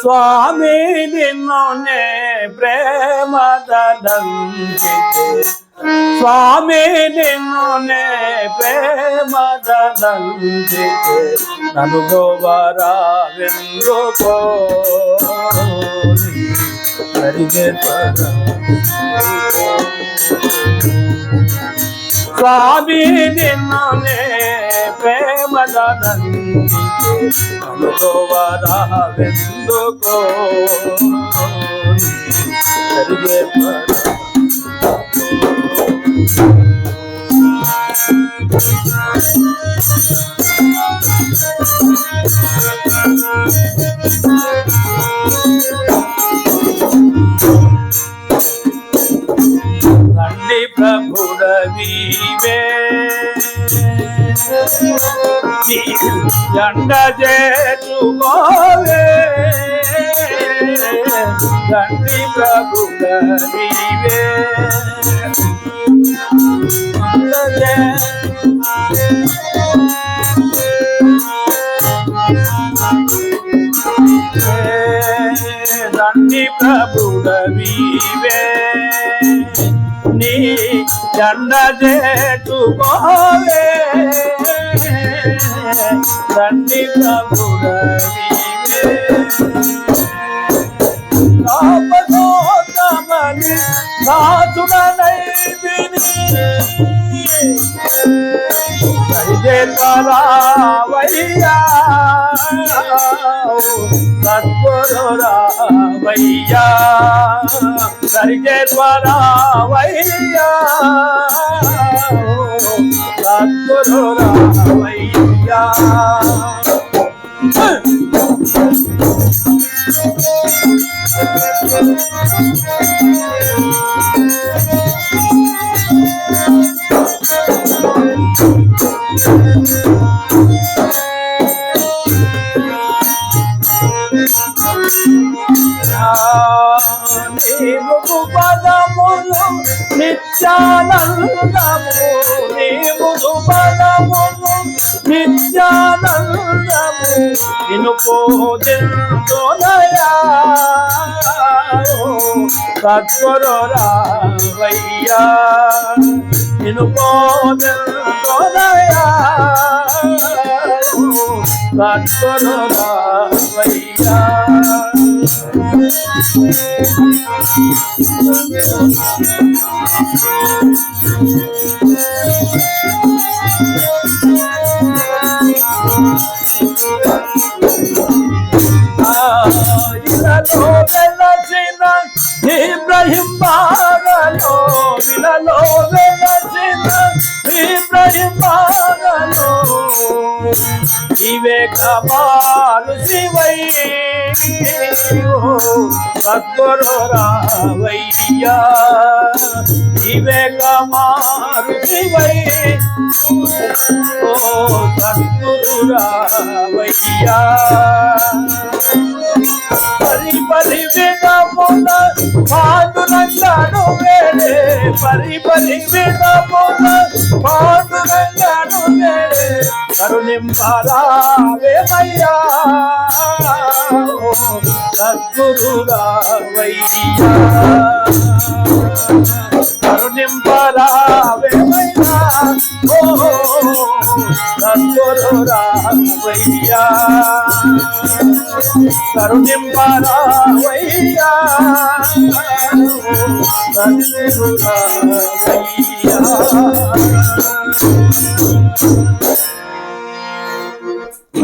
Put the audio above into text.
స్వామి నిన్నునే ప్రేమదంచి స్వామి నిన్నునే ప్రేమదంచి నను గోవరా విందుకో పరిగెత్త ಸ್ವಾಮಿ ನಿನ್ನನೆ ಪ್ರೇಮದ ನಂದಿಗೆ ಅನುಭವರವೆಂದು ಕೋರಿ తండ్రి ప్రభుడవీవే దండ చేతుకోవే తండ్రి ప్రభుడవీవే దండి ప్రభుడవీవే జెండ చేటుకోవే రండి ప్రభుడవీవే ఆపదోతమని నాచుడనైతిని రావయ్యా సద్గురు రావయ్యా సరిగే రావయ్యా సద్గురు రావయ్యా నీవు పదములు నిత్యానందము. నీవు పదములు నిత్యానందము. నిన్ను పోదిందోనయా సద్గురు రావయ్యా. నిన్ను పోదిందోనయా సద్గురు రావయ్యా ఇవే కమాలు శివై సద్గురు రావయ్యా ఇవే కమాలు శివై ఓ సద్గురు రావయ్యా పరి పరి వినమున పాండురంగాను వేడే పరి పరి వినమున పాండురంగాను వేడే కరుణింపరావేమయ్యా సద్గురు కరుణింపరావేమయ్యా ఓ సద్గురు కరుణింపరావయ్యా సద్గురు